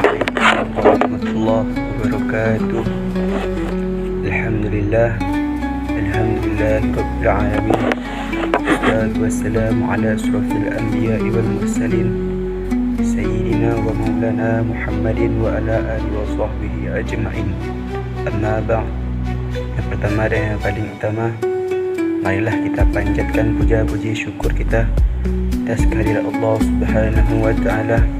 Assalamualaikum warahmatullahi wabarakatuh. Alhamdulillah. Alhamdulillah Rabbil Alamin. Wassalatu wassalamu ala asrafil anbiya wal mursalin. Sayyidina wa maulana Muhammadin wa ala alihi wa sahbihi ajma'in. Amma ba' Yang pertama dan yang paling utama Marilah kita panjatkan puja-puji syukur kita atas kehadiran Allah Subhanahu wa taala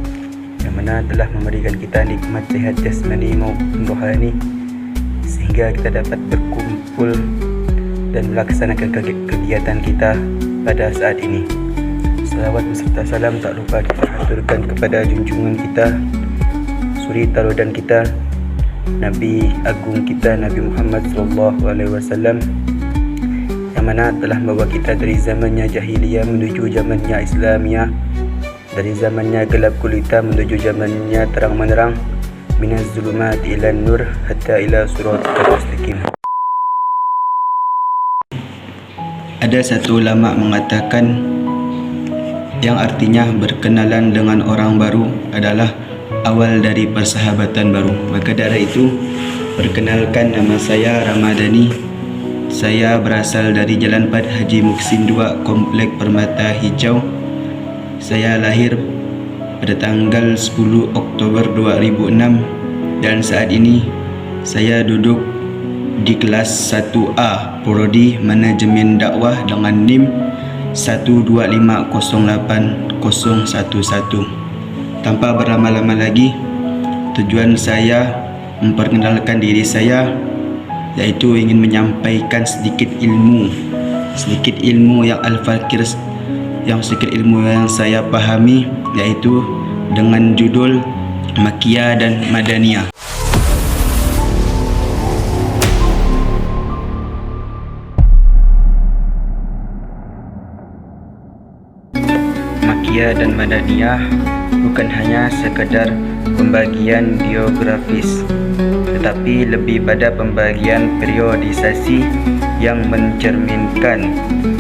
yang mana telah memberikan kita nikmat sehat jasmani maupun rohani sehingga kita dapat berkumpul dan melaksanakan kegiatan kita pada saat ini. Salawat beserta salam tak lupa kita haturkan kepada junjungan kita suri tarudan kita Nabi agung kita Nabi Muhammad sallallahu alaihi wasallam yang mana telah membawa kita dari zamannya jahiliyah menuju zamannya Islamiyah dari zamannya gelap kulita menuju zamannya terang menerang minaz zulumat ila nur hatta ila suratul mustaqim ada satu ulama mengatakan yang artinya berkenalan dengan orang baru adalah awal dari persahabatan baru. Maka dari itu perkenalkan nama saya Ramadhani. Saya berasal dari Jalan Pad Haji Muksin 2 Komplek Permata Hijau. Saya lahir pada tanggal 10 Oktober 2006 dan saat ini saya duduk di kelas 1A Prodi Manajemen Dakwah dengan NIM 125080111. Tanpa berlama-lama lagi, tujuan saya memperkenalkan diri saya iaitu ingin menyampaikan sedikit ilmu sedikit ilmu yang al-fakir yang sedikit ilmu yang saya pahami iaitu dengan judul Makiyah dan Madaniyah Makiyah dan Madaniyah bukan hanya sekadar pembagian geografis tetapi lebih pada pembagian periodisasi yang mencerminkan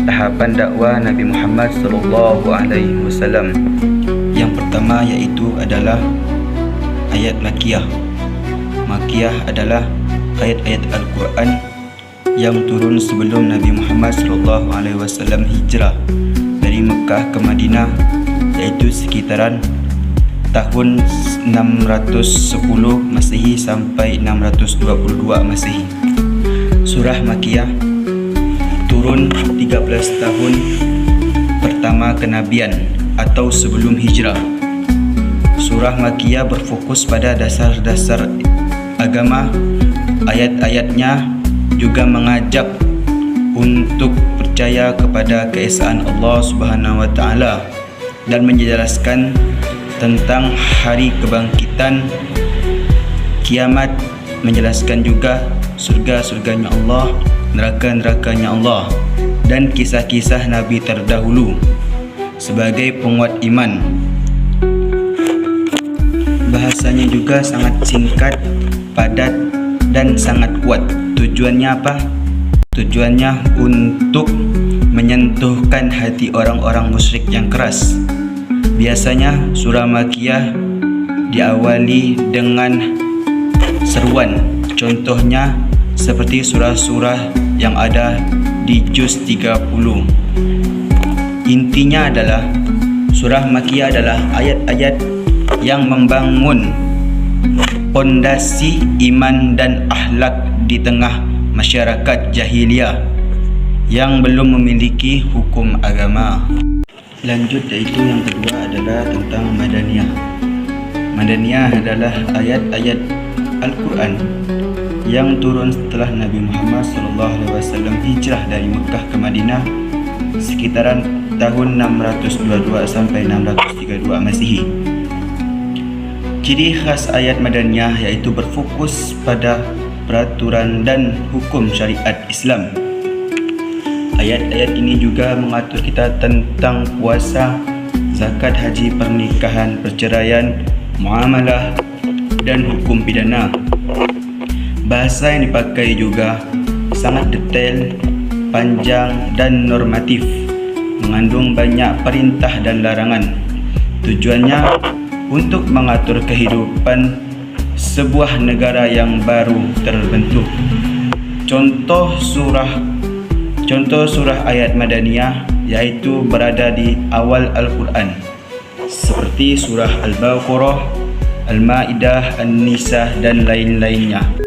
tahapan dakwah Nabi Muhammad sallallahu alaihi wasallam. Yang pertama iaitu adalah ayat Makkiyah. Makkiyah adalah ayat-ayat Al-Quran yang turun sebelum Nabi Muhammad sallallahu alaihi wasallam hijrah dari Mekah ke Madinah iaitu sekitaran tahun 610 Masehi sampai 622 Masehi. Surah Makiyah turun 13 tahun pertama kenabian atau sebelum hijrah. Surah Makiyah berfokus pada dasar-dasar agama. Ayat-ayatnya juga mengajak untuk percaya kepada keesaan Allah Subhanahu wa taala dan menjelaskan tentang hari kebangkitan kiamat menjelaskan juga surga-surganya Allah neraka-nerakanya Allah dan kisah-kisah nabi terdahulu sebagai penguat iman. Bahasanya juga sangat singkat padat dan sangat kuat. Tujuannya apa? Tujuannya untuk menyentuhkan hati orang-orang musyrik yang keras Biasanya surah Makiyah diawali dengan seruan. Contohnya seperti surah-surah yang ada di juz 30. Intinya adalah surah Makiyah adalah ayat-ayat yang membangun pondasi iman dan akhlak di tengah masyarakat jahiliyah yang belum memiliki hukum agama. Lanjut iaitu yang kedua adalah tentang Madaniyah. Madaniyah adalah ayat-ayat Al-Quran yang turun setelah Nabi Muhammad SAW hijrah dari Mekah ke Madinah sekitaran tahun 622 sampai 632 Masihi. Ciri khas ayat Madaniyah iaitu berfokus pada peraturan dan hukum syariat Islam Ayat-ayat ini juga mengatur kita tentang puasa, zakat haji, pernikahan, perceraian, muamalah dan hukum pidana. Bahasa yang dipakai juga sangat detail, panjang dan normatif, mengandung banyak perintah dan larangan. Tujuannya untuk mengatur kehidupan sebuah negara yang baru terbentuk. Contoh surah contoh surah ayat Madaniyah iaitu berada di awal Al-Quran seperti surah Al-Baqarah, Al-Maidah, An-Nisa dan lain-lainnya.